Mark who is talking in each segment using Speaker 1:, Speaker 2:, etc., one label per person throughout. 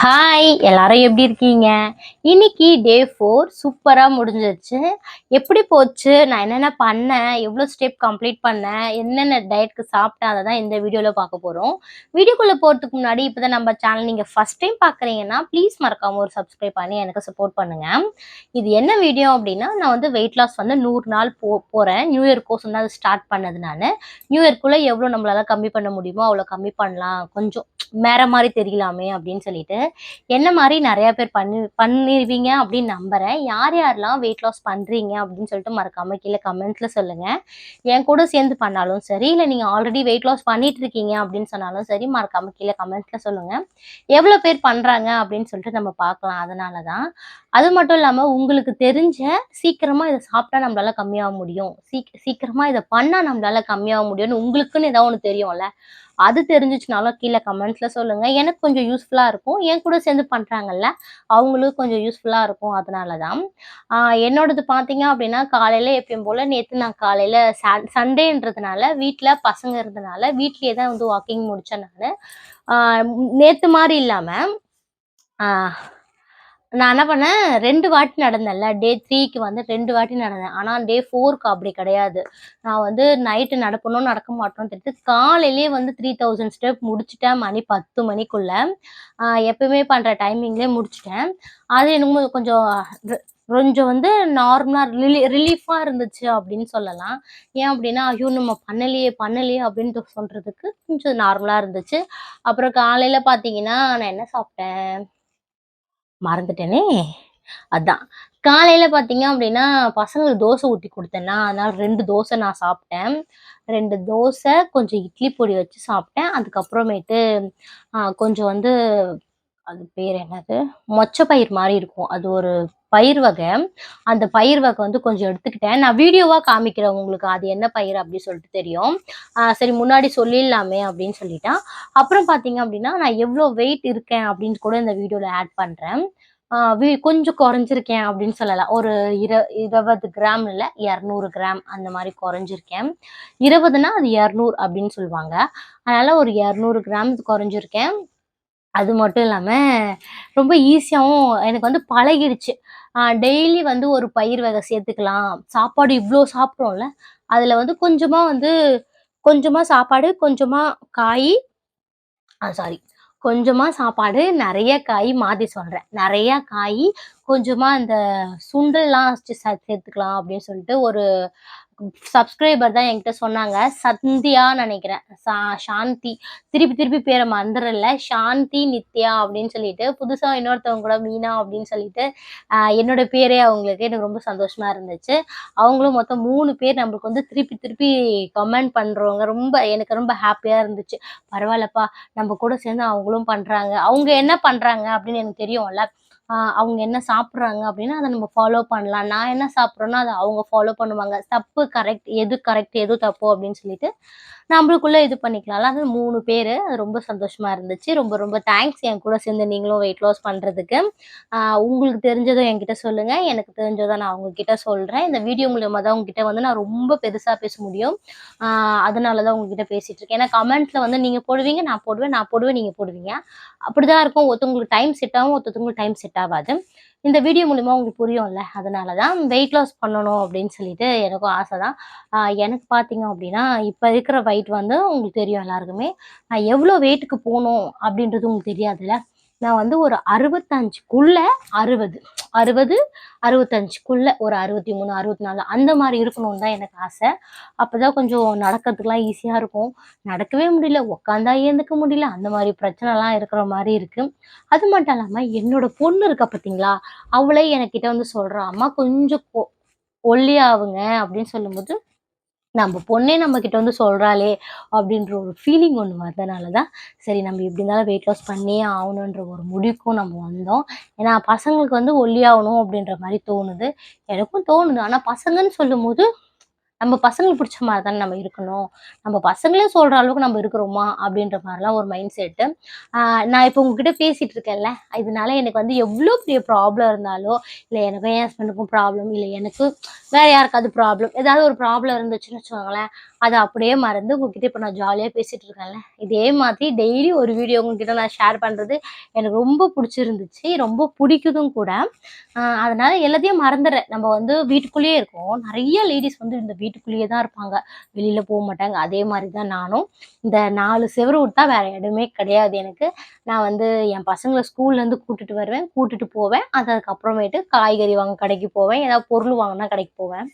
Speaker 1: Hi எல்லாரும் எப்படி இருக்கீங்க? இன்னைக்கு டே ஃபோர் சூப்பராக முடிஞ்சிருச்சு. எப்படி போச்சு? நான் என்னென்ன பண்ணேன்? எவ்வளோ ஸ்டெப் கம்ப்ளீட் பண்ணேன்? என்னென்ன டயட்க்கு சாப்பிட்டேன்? அதை தான் இந்த வீடியோவில் பார்க்க போகிறோம் வீடியோக்குள்ளே போகிறதுக்கு முன்னாடி இப்போ தான் நம்ம சேனல் நீங்கள் ஃபஸ்ட் டைம் பார்க்குறீங்கன்னா ப்ளீஸ் மறக்காம ஒரு சப்ஸ்கிரைப் பண்ணி எனக்கு சப்போர்ட் பண்ணுங்கள் இது என்ன வீடியோ அப்படின்னா நான் வந்து வெயிட் லாஸ் வந்து நூறு நாள் போ போகிறேன் நியூ இயர் கோர்ஸ் வந்து அது ஸ்டார்ட் பண்ணது நான் நியூ இயர்க்குள்ளே எவ்வளோ நம்மளால கம்மி பண்ண முடியுமோ அவ்வளோ கம்மி பண்ணலாம். கொஞ்சம் மேற மாதிரி தெரியலாமே அப்படின்னு சொல்லிட்டு என்ன மாதிரி நிறைய பேர் பண்ணி பண்ணிருவீங்க அப்படின்னு நம்புறேன். யார் யாரெல்லாம் வெயிட் லாஸ் பண்றீங்க அப்படின்னு சொல்லிட்டு மறக்காமல் கீழே கமெண்ட்ல சொல்லுங்க. என் கூட சேர்ந்து பண்ணாலும் சரி இல்லை நீங்க ஆல்ரெடி வெயிட் லாஸ் பண்ணிட்டு இருக்கீங்க அப்படின்னு சொன்னாலும் சரி மறக்காமல் கீழே கமெண்ட்ல சொல்லுங்கள் எவ்வளோ பேர் பண்றாங்க அப்படின்னு சொல்லிட்டு நம்ம பார்க்கலாம். அதனால தான் அது மட்டும் இல்லாமல் உங்களுக்கு தெரிஞ்ச சீக்கிரமா இதை சாப்பிட்டா நம்மளால கம்மியாக முடியும். சீக் சீக்கிரமா இதை பண்ணால் நம்மளால கம்மியாக முடியும்னு உங்களுக்குன்னு ஏதாவது ஒன்று தெரியும்ல. அது தெரிஞ்சிச்சுனாலும் கீழே கமெண்ட்ஸில் சொல்லுங்கள் எனக்கு கொஞ்சம் யூஸ்ஃபுல்லாக இருக்கும். என் கூட சேர்ந்து பண்ணுறாங்கல்ல அவங்களுக்கு கொஞ்சம் யூஸ்ஃபுல்லாக இருக்கும் அதனால தான் என்னோடது பார்த்தீங்க அப்படின்னா காலையில் எப்பயும் போல் நேற்று நான் காலையில சண்டேன்றதுனால வீட்டில் பசங்க இருந்தனால வீட்லேயே தான் வந்து வாக்கிங் முடித்தேன் நான். நேற்று மாதிரி இல்லாமல் நான் என்ன பண்ணேன் ரெண்டு வாட்டி நடந்தேன்ல. டே த்ரீக்கு வந்து ரெண்டு வாட்டி நடந்தேன். ஆனால் டே ஃபோருக்கு அப்படி கிடையாது. நான் வந்து நைட்டு நடக்கணும் நடக்க மாட்டோம்னு தெரிஞ்சு காலையிலேயே வந்து த்ரீ தௌசண்ட் ஸ்டெப் முடிச்சிட்டேன் மணி பத்து மணிக்குள்ளே. எப்பயுமே பண்ணுற டைமிங்லேயே முடிச்சிட்டேன். அது எனக்கு கொஞ்சம் கொஞ்சம் வந்து நார்மலாக ரிலீ ரிலீஃபாக இருந்துச்சு அப்படின்னு சொல்லலாம். ஏன் அப்படின்னா ஐயோ நம்ம பண்ணலையே பண்ணலையே அப்படின்னு சொல்கிறதுக்கு கொஞ்சம் நார்மலாக இருந்துச்சு. அப்புறம் காலையில் பார்த்தீங்கன்னா நான் என்ன சாப்பிட்டேன்? மறந்துட்டேனே. அதான். காலையில பாத்தீங்க அப்படின்னா பசங்களுக்கு தோசை ஊற்றி கொடுத்தேன்னா அதனால ரெண்டு தோசை நான் சாப்பிட்டேன். ரெண்டு தோசை கொஞ்சம் இட்லி பொடி வச்சு சாப்பிட்டேன். அதுக்கப்புறமேட்டு கொஞ்சம் வந்து அது பேர் என்னது? மொச்சப்பயிர் மாதிரி இருக்கும். அது ஒரு பயிர் வகை. அந்த பயிர் வகை வந்து கொஞ்சம் எடுத்துக்கிட்டேன். நான் வீடியோவாக காமிக்கிறேன் உங்களுக்கு அது என்ன பயிர் அப்படின்னு சொல்லிட்டு தெரியும். சரி முன்னாடி சொல்லிடலாமே அப்படின்னு சொல்லிட்டேன். அப்புறம் பார்த்தீங்க அப்படின்னா நான் எவ்வளோ வெயிட் இருக்கேன் அப்படின்னு கூட இந்த வீடியோவில் ஆட் பண்ணுறேன் கொஞ்சம் குறைஞ்சிருக்கேன் அப்படின்னு சொல்லலாம். ஒரு இர இருபது கிராம் இல்லை இரநூறு கிராம் அந்த மாதிரி குறைஞ்சிருக்கேன். இருபதுனா அது இரநூறு அப்படின்னு சொல்லுவாங்க. அதனால் ஒரு இரநூறு கிராம் குறைஞ்சிருக்கேன். அது மட்டும் இல்லாம ரொம்ப ஈஸியாகவும் எனக்கு வந்து பழகிடுச்சு. டெய்லி வந்து ஒரு பயிர் வகை சேர்த்துக்கலாம். சாப்பாடு இவ்வளோ சாப்பிட்றோம்ல அதுல வந்து கொஞ்சமா வந்து கொஞ்சமா சாப்பாடு கொஞ்சமா காய் சாரி கொஞ்சமா சாப்பாடு நிறைய காய் மாத்தி சொல்றேன். நிறைய காய் கொஞ்சமா இந்த சுண்டல்லாம் சேர்த்துக்கலாம் அப்படின்னு சொல்லிட்டு ஒரு சப்ஸ்கிரைபர் தான் என்கிட்ட சொன்னாங்க. சந்தியா நினைக்கிறேன். சா- சாந்தி. திருப்பி திருப்பி பேரை மந்திரல சாந்தி நித்யா அப்படின்னு சொல்லிட்டு புதுசா இன்னொருத்தவங்க கூட மீனா அப்படின்னு சொல்லிட்டு என்னோட பேரே அவங்களுக்கு எனக்கு ரொம்ப சந்தோஷமா இருந்துச்சு. அவங்களும் மொத்தம் மூணு பேர் நம்மளுக்கு வந்து திருப்பி திருப்பி கமெண்ட் பண்றவங்க. ரொம்ப எனக்கு ரொம்ப ஹாப்பியா இருந்துச்சு. பரவாயில்லப்பா நம்ம கூட சேர்ந்து அவங்களும் பண்றாங்க. அவங்க என்ன பண்றாங்க அப்படின்னு எனக்கு தெரியும்ல. அவங்க என்ன சாப்பிட்றாங்க அப்படின்னா அதை நம்ம ஃபாலோ பண்ணலாம். நான் என்ன சாப்பிட்றேனோ அதை அவங்க ஃபாலோ பண்ணுவாங்க. தப்பு கரெக்ட் எது கரெக்ட் எது தப்பு அப்படின்னு சொல்லிட்டு நம்மளுக்குள்ளே இது பண்ணிக்கலாம்ல. அது மூணு பேர். அது ரொம்ப சந்தோஷமாக இருந்துச்சு. ரொம்ப ரொம்ப தேங்க்ஸ் என் கூட சேர்ந்து நீங்களும் வெயிட் லாஸ் பண்ணுறதுக்கு உங்களுக்கு தெரிஞ்சதும் என்கிட்ட சொல்லுங்கள் எனக்கு தெரிஞ்சதை நான் அவங்கக்கிட்ட சொல்கிறேன் இந்த வீடியோ மூலயமா தான் உங்ககிட்ட வந்து நான் ரொம்ப பெருசாக பேச முடியும். அதனால தான் உங்ககிட்ட பேசிகிட்டு இருக்கேன். ஏன்னா கமெண்ட்டில் வந்து நீங்கள் போடுவீங்க நான் போடுவேன் நான் போடுவேன் நீங்கள் போடுவீங்க. அப்படிதான் இருக்கும். ஒருத்தவங்களுக்கு டைம் செட் ஆகும் ஒருத்தவங்களுக்கு டைம் செட் ஆகாது இந்த வீடியோ மூலிமா உங்களுக்கு புரியும்ல. அதனால தான் வெயிட் லாஸ் பண்ணணும் அப்படின்னு சொல்லிட்டு எனக்கும் ஆசை தான் எனக்கு பார்த்தீங்க அப்படின்னா இப்போ இருக்கிற வெயிட் வந்து உங்களுக்கு தெரியும் எல்லாருக்குமே. நான் எவ்வளோ வெயிட்டுக்கு போகணும் அப்படின்றது உங்களுக்கு தெரியாதுல்ல. நான் வந்து ஒரு அறுபத்தஞ்சுக்குள்ள அறுபது. அறுபது அறுபத்தஞ்சுக்குள்ள ஒரு அறுபத்தி மூணு அறுபத்தி நாலு அந்த மாதிரி இருக்கணும்னு தான் எனக்கு ஆசை. அப்போதான் கொஞ்சம் நடக்கிறதுக்குலாம் ஈஸியாக இருக்கும். நடக்கவே முடியல உக்காந்தா ஏந்துக்க முடியல அந்த மாதிரி பிரச்சனைலாம் இருக்கிற மாதிரி இருக்கு. அது மட்டும் இல்லாமல் என்னோட பொண்ணு இருக்கா பார்த்தீங்களா அவளே என்கிட்ட வந்து சொல்கிறா அம்மா கொஞ்சம் கொ- ஒல்லியாவுங்க அப்படின்னு சொல்லும்போது நம்ம பொண்ணே நம்ம கிட்ட வந்து சொல்கிறாளே அப்படின்ற ஒரு ஃபீலிங் ஒன்று வந்தனால தான் சரி நம்ம எப்படி இருந்தாலும் வெயிட் லாஸ் பண்ணியே ஆகணுன்ற ஒரு முடிவுக்கும் நம்ம வந்தோம். ஏன்னா பசங்களுக்கு வந்து ஒல்லியாகணும் அப்படின்ற மாதிரி தோணுது. எனக்கும் தோணுது. ஆனால் பசங்கன்னு சொல்லும்போது நம்ம பசங்களுக்கு பிடிச்ச மாதிரி தானே நம்ம இருக்கணும். நம்ம பசங்களே சொல்கிற அளவுக்கு நம்ம இருக்கிறோமா? அப்படின்ற மாதிரிலாம் ஒரு மைண்ட் செட்டு நான் இப்போ உங்ககிட்ட பேசிகிட்டு இருக்கேன்ல. இதனால எனக்கு வந்து எவ்வளோ பெரிய ப்ராப்ளம் இருந்தாலோ இல்லை எனக்கும் என் ஹஸ்பண்டுக்கும் ப்ராப்ளம் இல்லை எனக்கு வேறு யாருக்காவது ப்ராப்ளம் ஏதாவது ஒரு ப்ராப்ளம் இருந்துச்சுன்னு வச்சுக்கோங்களேன். அதை அப்படியே மறந்து உங்ககிட்ட இப்போ நான் ஜாலியாக பேசிகிட்டு இருக்கேன்ல. இதே மாதிரி டெய்லி ஒரு வீடியோ உங்ககிட்ட நான் ஷேர் பண்ணுறது எனக்கு ரொம்ப பிடிச்சிருந்துச்சு ரொம்ப பிடிக்குதும் கூட. அதனால் எல்லாத்தையும் மறந்துடுறேன். நம்ம வந்து வீட்டுக்குள்ளேயே இருக்கோம். நிறைய லேடிஸ் வந்து இந்த வீட்டுக்குள்ளேயே தான் இருப்பாங்க. வெளியில் போக மாட்டாங்க. அதே மாதிரி தான் நானும். இந்த நாலு செவுரு விட்டா வேறு இடமே கிடையாது எனக்கு. நான் வந்து என் பசங்களை ஸ்கூல்லேருந்து கூட்டிட்டு வருவேன். கூட்டிட்டு போவேன். அதுக்கப்புறமேட்டு காய்கறி வாங்க கடைக்கு போவேன். ஏதாவது பொருள் வாங்கினா கடைக்கு போவேன்.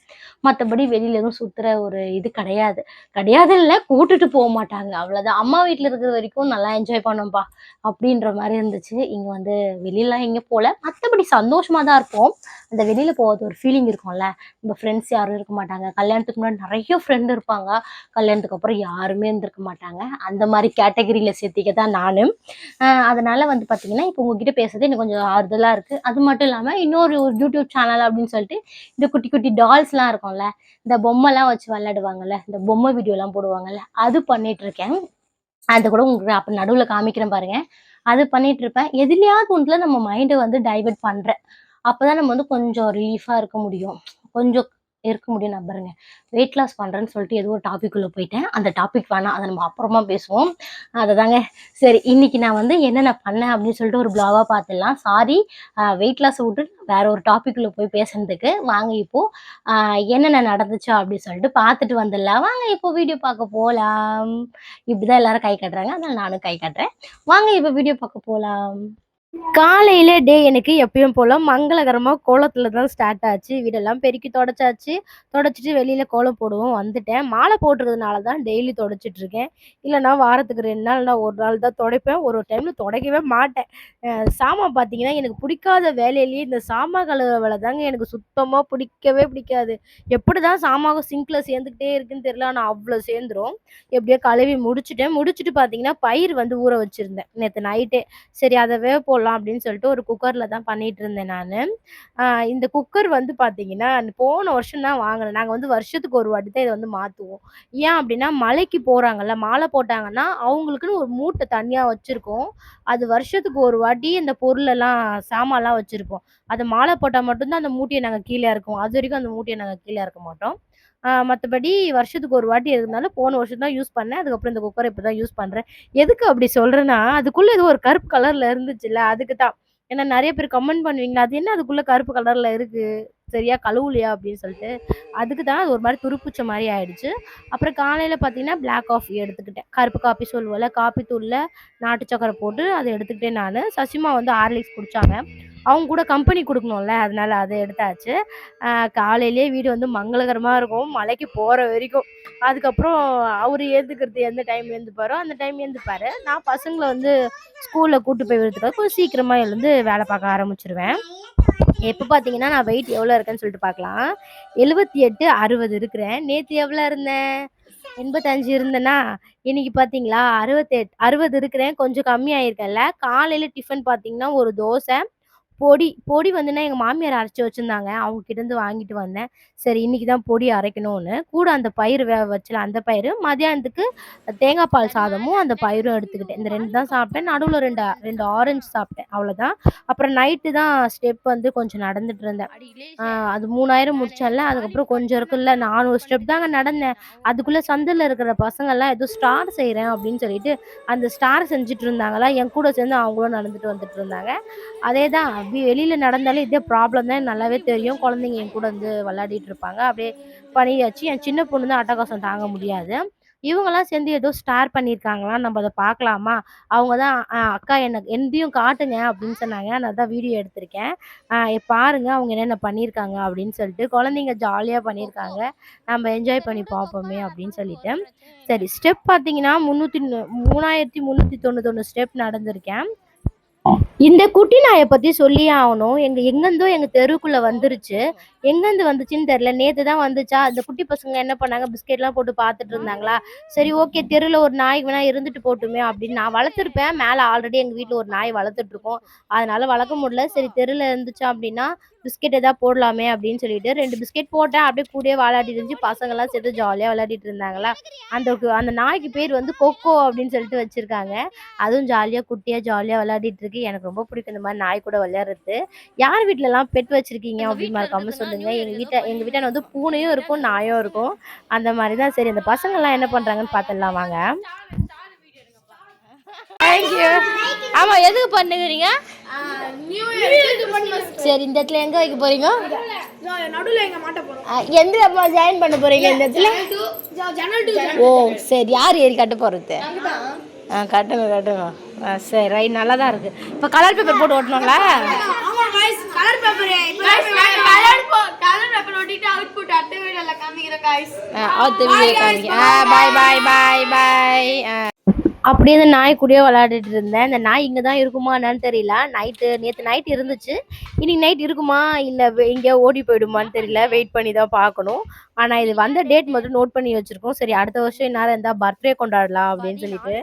Speaker 1: மற்றபடி வெளியில எதுவும் சுற்றுற ஒரு இது கிடையாது. கிடையாது இல்ல, கூட்டிட்டு போக மாட்டாங்க. அவ்வளோதான். அம்மா வீட்டில் இருக்கிற வரைக்கும் நல்லா என்ஜாய் பண்ணோம்ப்பா! அப்படின்ற மாதிரி இருந்துச்சு. இங்கே வந்து வெளிலலாம் எங்கேயும் போகல மற்றபடி சந்தோஷமா தான் இருப்போம். அந்த வெளியில் போகிறது ஒரு ஃபீலிங் இருக்கும்ல. நம்ம ஃப்ரெண்ட்ஸ் யாரும் இருக்க மாட்டாங்க. கல்யாணத்துக்கு முன்னாடி நிறைய ஃப்ரெண்ட் இருப்பாங்க. கல்யாணத்துக்கு அப்புறம் யாருமே இருந்திருக்க மாட்டாங்க. அந்த மாதிரி கேட்டகரியில் சேர்த்திக்க தான் நானும் அதனால் அதனால வந்து பார்த்தீங்கன்னா, இப்போ உங்ககிட்ட பேசுறது எனக்கு கொஞ்சம் ஆறுதலாக இருக்கு. அது மட்டும் இல்லாமல் இன்னொரு ஒரு யூடியூப் சேனல் அப்படின்னு சொல்லிட்டு, இந்த குட்டி குட்டி டால்ஸ்லாம் இருக்கும்ல. இந்த பொம்மைலாம் வச்சு விளையாடுவாங்கல்ல. இந்த பொம்மை வீடியோலாம் போடுவாங்கல்ல. அது பண்ணிட்டு இருக்கேன். அத கூட உங்களுக்கு அப்போ நடுவுல காமிக்கிறேன் பாருங்க. அது பண்ணிட்டு இருப்பேன். எதுலையாவது ஒன்றுல நம்ம மைண்ட வந்து டைவர்ட் பண்றேன். அப்பதான் நம்ம வந்து கொஞ்சம் ரிலீஃபா இருக்க முடியும். கொஞ்சம் இருக்க முடியும் நம்புறேங்க வெயிட் லாஸ் பண்ணுறேன்னு சொல்லிட்டு ஏதோ ஒரு டாபிக்குள்ளே போயிட்டேன். அந்த டாபிக் வேணாம். அதை நம்ம அப்புறமா பேசுவோம். அதை தாங்க சரி இன்றைக்கி நான் வந்து என்னென்ன பண்ணேன் அப்படின்னு சொல்லிட்டு ஒரு வ்ளாகா பார்த்துடலாம். சாரி வெயிட் லாஸ் விட்டு வேற ஒரு டாப்பிக்குள்ளே போய் பேசுனதுக்கு. வாங்க இப்போ என்னென்ன நடந்துச்சோ அப்படின்னு சொல்லிட்டு பார்த்துட்டு வந்துடலாம். வாங்க இப்போ வீடியோ பார்க்க போகலாம் இப்படி தான் எல்லோரும் கை காட்டுறாங்க. அதனால் நானும் கை காட்டுறேன். வாங்க இப்போ வீடியோ பார்க்க போகலாம் காலையில டே எனக்கு எப்பயும் போல மங்களகரமா கோலத்துல தான் ஸ்டார்ட் ஆச்சு. வீடெல்லாம் பெருக்கி தொடச்சாச்சு. தொடச்சிட்டு வெளியில கோலம் போடுவோம் வந்துட்டேன். மாலை போட்டுருக்கிறதுனால தான் டெய்லி தொடச்சிட்டு இருக்கேன். இல்லன்னா வாரத்துக்கு ரெண்டு நாள் நான் ஒரு நாள் தான் தொடைப்பேன். ஒரு ஒரு டைம்ல துடைக்கவே மாட்டேன். சாமான் பார்த்தீங்கன்னா, எனக்கு பிடிக்காத வேலையிலேயே இந்த சாமான் கழுவுற வேலை தாங்க எனக்கு சுத்தமா பிடிக்கவே பிடிக்காது. எப்படிதான் சாமான் சிங்க்ல சேர்ந்துக்கிட்டே இருக்குன்னு தெரியல. ஆனால் அவ்வளோ சேர்ந்துரும். எப்படியோ கழுவி முடிச்சுட்டேன். முடிச்சுட்டு பார்த்தீங்கன்னா, பயிர் வந்து ஊற வச்சிருந்தேன். நேற்று நைட்டே. சரி அதை வேக போடலாம் அப்படின்னு சொல்லிட்டு ஒரு குக்கரில் தான் பண்ணிகிட்டு இருந்தேன் நான். இந்த குக்கர் வந்து பார்த்தீங்கன்னா, போன வருஷம் தான் வாங்கினேன். நாங்கள் வந்து வருஷத்துக்கு ஒரு வாட்டி தான் இதை வந்து மாற்றுவோம் ஏன் அப்படின்னா, மலைக்கு போகிறாங்கல்ல மாலை போட்டாங்கன்னா, அவங்களுக்குன்னு ஒரு மூட்டை தனியாக வச்சுருக்கோம். அது வருஷத்துக்கு ஒரு வாட்டி இந்த பொருளெல்லாம் சாமான்லாம் வச்சுருப்போம். அது மாலை போட்டால் மட்டும்தான் அந்த அந்த நாங்கள் கீழே இருக்கோம் இறக்குவோம். அதுவரைக்கும் அந்த மூட்டையை நாங்கள் கீழே இறக்க மாட்டோம். மற்றபடி வருஷத்துக்கு ஒரு வாட்டி இருந்தாலும் போன வருஷம் தான் யூஸ் பண்ணேன். அதுக்கப்புறம் இந்த குக்கரை இப்போ தான் யூஸ் பண்ணுறேன் எதுக்கு அப்படி சொல்கிறேன்னா அதுக்குள்ளே ஏதோ ஒரு கருப்பு கலரில் இருந்துச்சுல்ல, அதுக்கு தான். ஏன்னா நிறைய பேர் கமெண்ட் பண்ணுவீங்க. அது என்ன அதுக்குள்ளே கருப்பு கலரில் இருக்குது சரியா கழுவலையா? அப்படின்னு சொல்லிட்டு. அதுக்கு தான் அது ஒரு மாதிரி துருப்புச்ச மாதிரி ஆயிடுச்சு. அப்புறம் காலையில பார்த்தீங்கன்னா, பிளாக் காஃபி எடுத்துக்கிட்டேன். கருப்பு காப்பி சொல்லுவோம்ல, காப்பி தூள்ல நாட்டு சக்கரை போட்டு அதை எடுத்துக்கிட்டேன் நான் சசிமா வந்து ஹார்லிக்ஸ் குடிச்சாங்க. அவங்க கூட கம்பெனி கொடுக்கணும்ல அதனால அதை எடுத்தாச்சு. காலையிலேயே வீடு வந்து மங்களகரமாக இருக்கும். மலைக்கு போகிற வரைக்கும். அதுக்கப்புறம் அவர் ஏற்றுக்கிறது எந்த டைம் எழுந்துப்பாரோ அந்த டைம் எழுந்துப்பார் நான் பசங்களை வந்து ஸ்கூலில் கூட்டு போய் விடுறதுக்காக கொஞ்சம் சீக்கிரமாக எழுந்து வேலை பார்க்க ஆரம்பிச்சிருவேன் எப்போ பார்த்தீங்கன்னா, நான் வெயிட் எவ்வளோ இருக்கேன்னு சொல்லிட்டு பார்க்கலாம். 78, 60 இருக்கிறேன். நேற்று எவ்வளோ இருந்தேன்? எண்பத்தஞ்சு இருந்தேன்னா இன்னைக்கு பார்த்தீங்களா, 68 60 இருக்கிறேன். கொஞ்சம் கம்மியாயிருக்கேன்ல. காலையில் டிஃபன் பார்த்தீங்கன்னா, ஒரு தோசை, பொடி பொடி வந்துன்னா எங்கள் மாமியார் அரைச்சி வச்சுருந்தாங்க அவங்க கிட்டேருந்து வாங்கிட்டு வந்தேன். சரி இன்னைக்கு தான் பொடி அரைக்கணும்னு. கூட அந்த பயிர் வே வச்சல அந்த பயிர் மதியானத்துக்கு தேங்காய் பால் சாதமும், அந்த பயிரும் எடுத்துக்கிட்டேன். இந்த ரெண்டு தான் சாப்பிட்டேன். நடுவில் ரெண்டு ரெண்டு ஆரஞ்சு சாப்பிட்டேன். அவ்வளோதான். அப்புறம் நைட்டு தான் ஸ்டெப் வந்து கொஞ்சம் நடந்துட்டு இருந்தேன். அது 3000 முடிச்சேன்ல, அதுக்கப்புறம் கொஞ்சம் இருக்குல்ல 400 ஸ்டெப் தாங்க நடந்தேன். அதுக்குள்ளே சந்தில் இருக்கிற பசங்கள்லாம் ஏதோ ஸ்டார் செய்கிறேன் அப்படின்னு சொல்லிட்டு, அந்த ஸ்டார் செஞ்சுட்டு இருந்தாங்களா, என் கூட சேர்ந்து அவங்களும் நடந்துட்டு வந்துட்டு இருந்தாங்க. அதே தான் வெளியில நடந்தாலே இதே ப்ராப்ளம் தான் நல்லாவே தெரியும். குழந்தைங்க என் கூட வந்து விளையாடிட்டு இருப்பாங்க. அப்படியே பண்ணியாச்சு. என் சின்ன பொண்ணு தான் அட்டகாசம் தாங்க முடியாது. இவங்கெல்லாம் சேர்ந்து ஏதோ ஸ்டார் பண்ணியிருக்காங்களாம். நம்ம அதை பார்க்கலாமா? அவங்க தான் அக்கா என்ன எந்தையும் காட்டுங்க அப்படின்னு சொன்னாங்க. நான் அதான் வீடியோ எடுத்திருக்கேன். பாருங்க அவங்க என்னென்ன பண்ணியிருக்காங்க அப்படின்னு சொல்லிட்டு. குழந்தைங்க ஜாலியாக பண்ணியிருக்காங்க. நம்ம என்ஜாய் பண்ணி பார்ப்போமே அப்படின்னு சொல்லிட்டு. சரி ஸ்டெப் பார்த்தீங்கன்னா, 300 3391 ஸ்டெப் நடந்திருக்கேன். இந்த குட்டி நாயை பத்தி சொல்லியே ஆகணும் எங்க எங்கேருந்தோ எங்க தெருவுக்குள்ள வந்துருச்சு. எங்கேருந்து வந்துச்சுன்னு தெரியல. நேத்து தான் வந்துச்சா, இந்த குட்டி பசங்க என்ன பண்ணாங்க, பிஸ்கெட்லாம் போட்டு பார்த்துட்டு இருந்தாங்களா, சரி ஓகே தெருவுல ஒரு நாய் வேணா இருந்துட்டு போட்டுமே அப்படின்னு நான் வளர்த்துருப்பேன். மேல ஆல்ரெடி எங்க வீட்ல ஒரு நாய் வளர்த்துட்ருக்கோம். அதனால வளர்க்க முடியல. சரி தெருவுல இருந்துச்சா அப்படின்னா, பிஸ்கெட் எதா போடலாமே அப்படின்னு சொல்லிட்டு 2 பிஸ்கெட் போட்டேன். அப்படியே கூடயே விளையாடிட்டு இருந்துச்சு. பசங்கலாம் சேர்ந்து ஜாலியா விளையாடிட்டு இருந்தாங்களா, அந்த அந்த நாய்க்கு பேர் வந்து கொக்கோ அப்படின்னு சொல்லிட்டு வச்சிருக்காங்க. அதுவும் ஜாலியா குட்டியா ஜாலியா விளையாடிட்டு இருக்கு. எனக்கு ரொம்ப பிடிக்கும் இந்த மாரி நாய் கூட விளையாடுறது. யார் வீட்லலாம் பெட் வச்சிருக்கீங்க அப்படின்னு மறக்காம சொல்லுங்க. இருக்காதுங்க எங்கள் வீட்டை எங்கள் வீட்டான வந்து பூனையும் இருக்கும் நாயும் இருக்கும். அந்த மாதிரி தான் சரி அந்த பசங்கள்லாம் என்ன பண்ணுறாங்கன்னு பார்த்துடலாம் வாங்க. தேங்க்யூ ஆமாம் எதுக்கு பண்ணுகிறீங்க? சரி இந்த இடத்துல எங்கே வைக்க போகிறீங்க
Speaker 2: போறோம்.
Speaker 1: எந்த அப்பா ஜாயின் பண்ண போகிறீங்க இந்த இடத்துல? ஓ சரி யார் ஏறி கட்ட போகிறது ஆ கட்டுங்க கட்டுங்க. ஆ சரி ரைட் நல்லா தான் இருக்குது இப்போ கலர் பேப்பர் போட்டு ஓட்டணும்ல?
Speaker 2: ஆமா guys colour paper colour colour paper ஒட்டிட்டு அவுட்புட் அடுத்த வீடியோல காமிக்கிறேன் गाइस
Speaker 1: அடுத்த வீடியோ காமிக்க ஆ பாய் பாய் பாய் பாய் அப்படியே இந்த நாய் கூடயே விளையாடிட்டு இருந்தேன் இந்த நாய் இங்கே தான் இருக்குமா என்னன்னு தெரியல நைட்டு நேற்று நைட் இருந்துச்சு இன்னைக்கு நைட் இருக்குமா இல்லை எங்கேயோ ஓடி போயிடுமான்னு தெரியல வெயிட் பண்ணி தான் பார்க்கணும் ஆனால் இது வந்த டேட் மட்டும் நோட் பண்ணி வச்சுருக்கோம் சரி அடுத்த வருஷம் இந்நேரம் இருந்தால் பர்த்டே கொண்டாடலாம் அப்படின்னு சொல்லிட்டு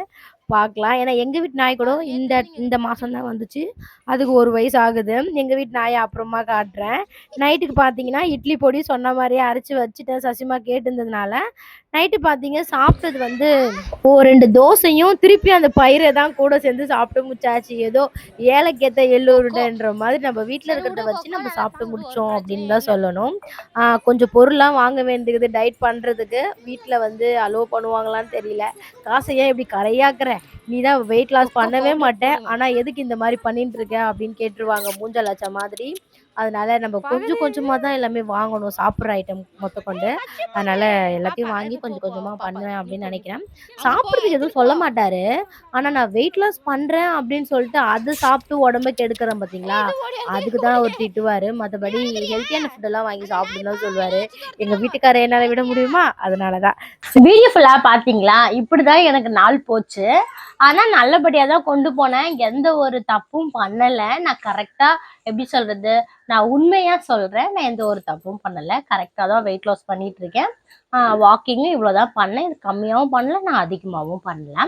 Speaker 1: பார்க்கலாம். ஏன்னா எங்கள் வீட்டு நாய் கூட இந்த இந்த மாதம் தான் வந்துச்சு. அதுக்கு ஒரு வயசு ஆகுது. எங்கள் வீட்டு நாயை அப்புறமா காட்டுறேன். நைட்டுக்கு பார்த்தீங்கன்னா இட்லி பொடி சொன்ன மாதிரியே அரைச்சி வச்சுட்டேன். சசிமா கேட்டிருந்ததுனால. நைட்டு பார்த்தீங்க சாப்பிட்டது வந்து ஓ ரெண்டு தோசையும் திருப்பி அந்த பயிரை தான் கூட சேர்ந்து சாப்பிட்டு முடிச்சாச்சு. ஏதோ ஏலக்கேத்த எள்ளூருடன்ற மாதிரி நம்ம வீட்டில் இருக்கிறத வச்சு நம்ம சாப்பிட்டு முடிச்சோம் அப்படின்னு தான் சொல்லணும். கொஞ்சம் பொருள்லாம் வாங்க வேண்டியது டயட் பண்ணுறதுக்கு வீட்டில் வந்து அலோவ் பண்ணுவாங்களான்னு தெரியல. காசை ஏன் இப்படி கரையாக்குற? நீ தான் வெயிட் லாஸ் பண்ணவே மாட்டேன் ஆனால் எதுக்கு இந்த மாதிரி பண்ணிட்டு இருக்க அப்படின்னு கேட்டுருவாங்க மூஞ்ச லட்ச மாதிரி. அதனால நம்ம கொஞ்சம் கொஞ்சமாக தான் எல்லாமே வாங்கணும் சாப்பிட்ற ஐட்டம் மொத்த கொண்டு. அதனால எல்லாத்தையும் வாங்கி கொஞ்சம் கொஞ்சமாக பண்ணுவேன் அப்படின்னு நினைக்கிறேன். சாப்பிட்றதுக்கு எதுவும் சொல்ல மாட்டாரு. ஆனால் நான் வெயிட் லாஸ் பண்ணுறேன் அப்படின்னு சொல்லிட்டு அதை சாப்பிட்டு உடம்ப கெடுக்கிறேன் பார்த்தீங்களா அதுக்கு தான் அவர் திட்டுவார். மற்றபடி ஹெல்த்தியான ஃபுட்டெல்லாம் வாங்கி சாப்பிடுன்னு தான் சொல்லுவார். எங்கள் வீட்டுக்காரர் என்னால் விட முடியுமா? அதனால தான். வீடியோ ஃபுல்லாக பார்த்தீங்களா இப்படி தான் எனக்கு நாள் போச்சு. ஆனால் நல்லபடியாக தான் கொண்டு போனேன். எந்த ஒரு தப்பும் பண்ணலை. நான் கரெக்டாக எப்படி சொல்கிறது நான் உண்மையாக சொல்கிறேன் நான் எந்த ஒரு தப்பும் பண்ணலை. கரெக்டாக தான் வெயிட் லாஸ் பண்ணிட்டு இருக்கேன். வாக்கிங்கும் இவ்வளோ தான் பண்ணேன். இது கம்மியாகவும் பண்ணல நான் அதிகமாகவும் பண்ணல.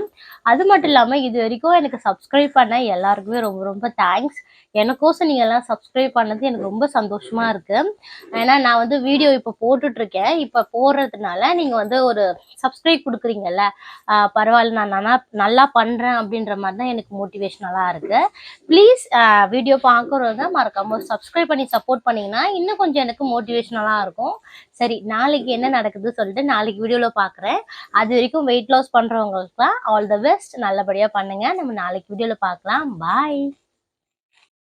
Speaker 1: அது மட்டும் இல்லாமல் இது வரைக்கும் எனக்கு சப்ஸ்கிரைப் பண்ண எல்லாருக்குமே ரொம்ப ரொம்ப தேங்க்ஸ் எனக்கோசம் நீங்கள் எல்லாம் சப்ஸ்கிரைப் பண்ணது எனக்கு ரொம்ப சந்தோஷமாக இருக்குது ஏன்னா நான் வந்து வீடியோ இப்போ போட்டுட்ருக்கேன். இப்போ போடுறதுனால நீங்கள் வந்து ஒரு சப்ஸ்கிரைப் கொடுக்குறீங்கல்ல பரவாயில்ல நான் நல்லா நல்லா பண்ணுறேன் அப்படின்ற மாதிரி தான் எனக்கு மோட்டிவேஷ்னலாக இருக்குது ப்ளீஸ் வீடியோ பார்க்குறவங்க மறக்காம சப்ஸ்கிரைப் பண்ணி சப்போர்ட் பண்ணிங்கன்னா இன்னும் கொஞ்சம் எனக்கு மோட்டிவேஷ்னலாக இருக்கும். சரி நாளைக்கு என்ன நடக்குது சொல்லிட்டு நாளைக்கு வீடியோவில் பார்க்குறேன் அது வரைக்கும் வெயிட் லாஸ் பண்ணுறவங்களுக்குலாம் ஆல் த பெஸ்ட் நல்லபடியாக பண்ணுங்கள் நம்ம நாளைக்கு வீடியோவில் பார்க்கலாம் பாய்